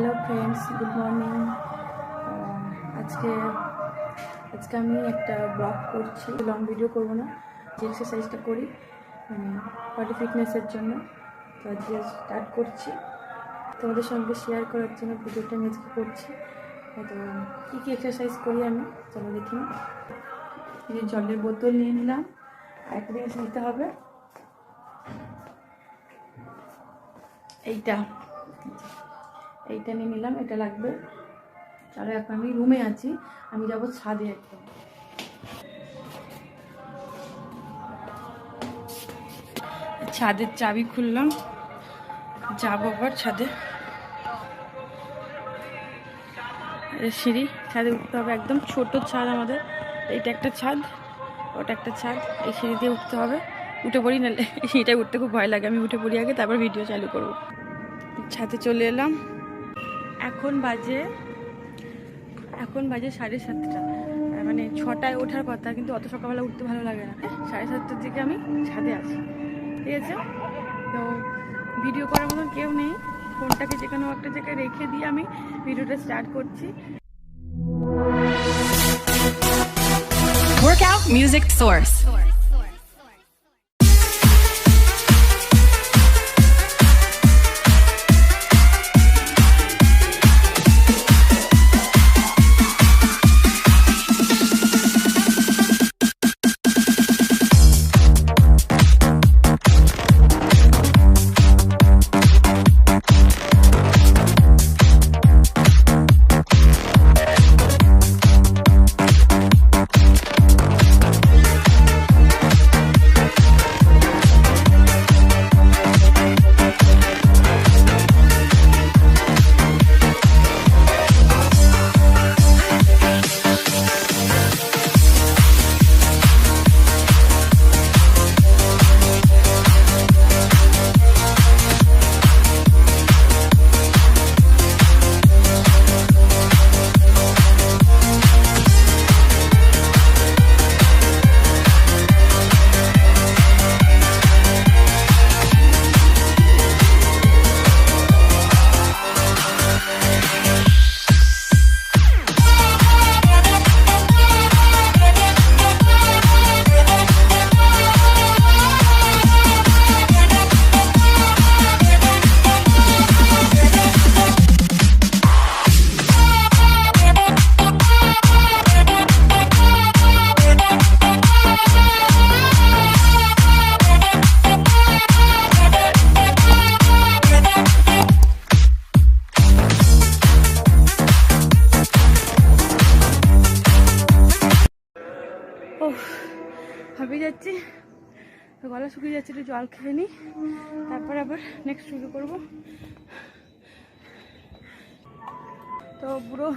Hello friends good morning আজকে আজকে আমি একটা ব্লগ করছি। লং ভিডিও করব না, যে এক্সারসাইজটা করি মানে বডি ফিটনেসের জন্য। তো আজকে স্টার্ট করছি। তোমাদের সঙ্গে শেয়ার করার জন্য ভিডিওটা আমি আজকে করছি। তো কী কী এক্সারসাইজ করি আমি, চলো দেখি যে জলের বোতল নিয়ে নিলাম, আর একটা জিনিস নিতে হবে। এইটা। এইটা নিয়ে নিলাম, এটা লাগবে। চলো এখন আমি রুমে আছি, আমি যাব ছাদে একদম। ছাদের চাবি খুললাম, যাব আবার ছাদে। সিঁড়ি, ছাদে উঠতে হবে একদম, ছোট ছাদ আমাদের। এইটা একটা ছাদ, ওটা একটা ছাদ, এই সিঁড়ি দিয়ে উঠতে হবে। উঠে পড়ি নাহলে সিঁড়িটায় উঠতে খুব ভয় লাগে, আমি উঠে পড়ি আগে, তারপর ভিডিও চালু করব। ছাদে চলে এলাম। এখন বাজে এখন বাজে সাড়ে সাতটা। মানে ছটায় ওঠার কথা, কিন্তু অত সকালবেলা উঠতে ভালো লাগে না। সাড়ে সাতটার দিকে আমি ছাদে আছি, ঠিক আছে? তো ভিডিও করার মতন কেউ নেই। ফোনটাকে যেখানে একটা জায়গায় রেখে দিয়ে আমি ভিডিওটা স্টার্ট করছি। Workout Music Source. গলা শুকিয়ে যাচ্ছে, একটু জল খেয়ে নিই। তারপর আবার নেক্সট শুরু করব। তো পুরো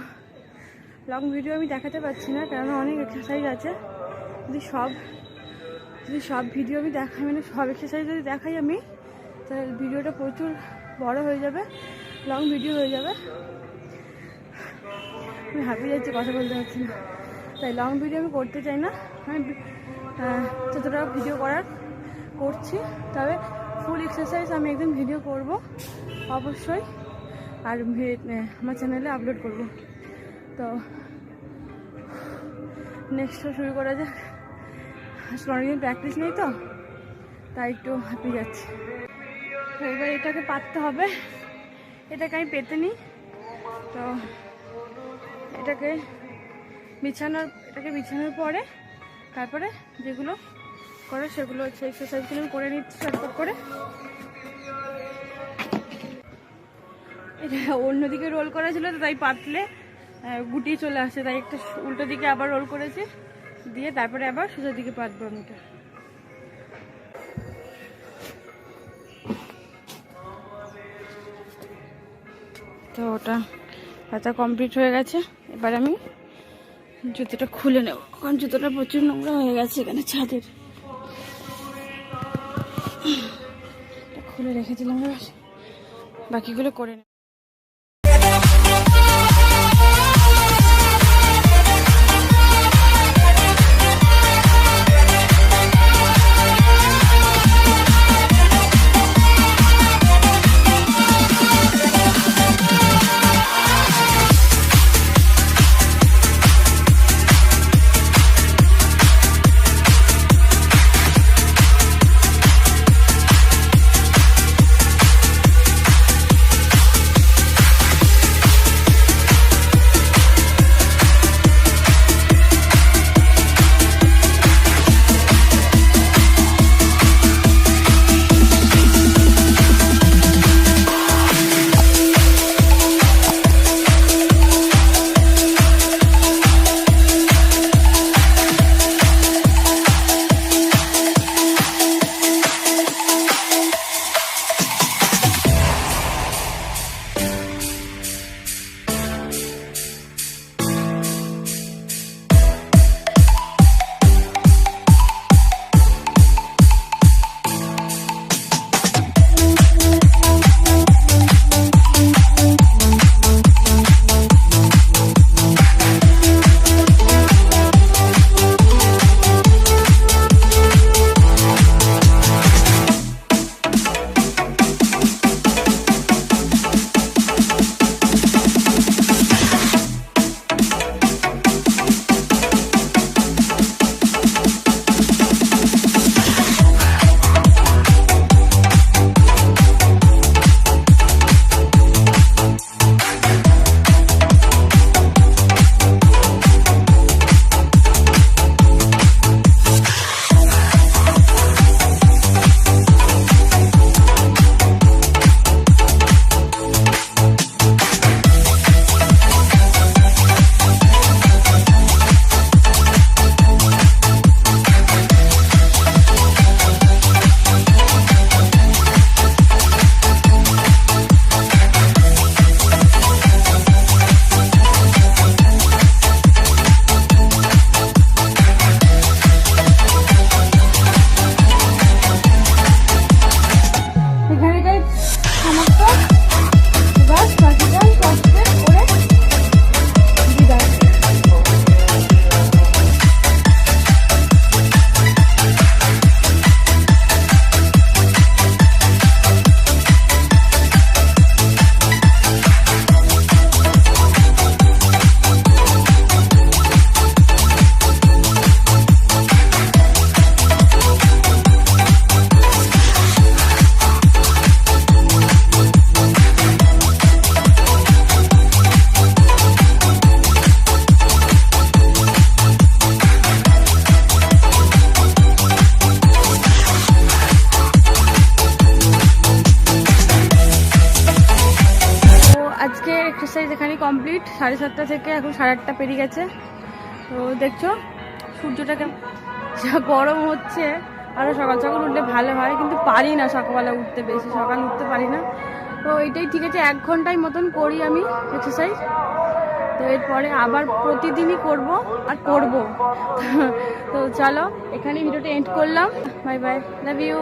লং ভিডিও আমি দেখাতে পারছি না কারণ অনেক এক্সারসাইজ আছে। যদি সব যদি সব ভিডিও আমি দেখাই মানে সব এক্সারসাইজ যদি দেখাই আমি, তাহলে ভিডিওটা প্রচুর বড় হয়ে যাবে লং ভিডিও হয়ে যাবে। আমি হাঁপিয়ে যাচ্ছি, কথা বলতে পারছি না। তাই লং ভিডিও আমি করতে চাই না। আমি যতটা ভিডিও করার করছি, তবে ফুল এক্সারসাইজ আমি একদিন ভিডিও করব, অবশ্যই। আর আমার চ্যানেলে আপলোড করব। তো নেক্সট শুরু করা যাক। আসলে অনেকদিন প্র্যাকটিস নেই তো, তাই একটু হাঁপিয়ে যাচ্ছে। এবার এটাকে পাততে হবে। এটাকে আমি পেতে নিই। তো, এটাকে বিছানোর এটাকে বিছানোর পরে তারপরে যেগুলো করে, সেগুলো হচ্ছে এক্সারসাইজগুলো আমি করে নিচ্ছি চটপট করে। এটা অন্যদিকে রোল করা ছিল তো তাই পাতলে গুটি চলে আসে তাই একটা উল্টো দিকে আবার রোল করেছি, দিয়ে তারপরে আবার সোজা দিকে পাতবো আমি এটা। তো ওটা পাতা কমপ্লিট হয়ে গেছে। এবার আমি জুতোটা খুলে নেব। কারণ জুতোটা প্রচুর নোংরা হয়ে গেছে এখানে ছাদের। এটা রেখেছিলাম বাকিগুলো করে আজকে এক্সারসাইজ এখানে কমপ্লিট সাড়ে সাতটা থেকে এখন সাড়ে আটটা পেরিয়ে গেছে। তো দেখছ, সূর্যটা কেমন? যা গরম হচ্ছে আরও সকাল সকাল উঠলে ভালো হয়, কিন্তু পারি না সকালবেলা উঠতে বেশি, সকাল উঠতে পারি না। তো এটাই ঠিক আছে, এক ঘন্টায় মতন করি আমি এক্সারসাইজ তো এরপরে আবার প্রতিদিনই করব আর করব। তো চলো এখানে ভিডিওটা এন্ড করলাম। Bye bye love you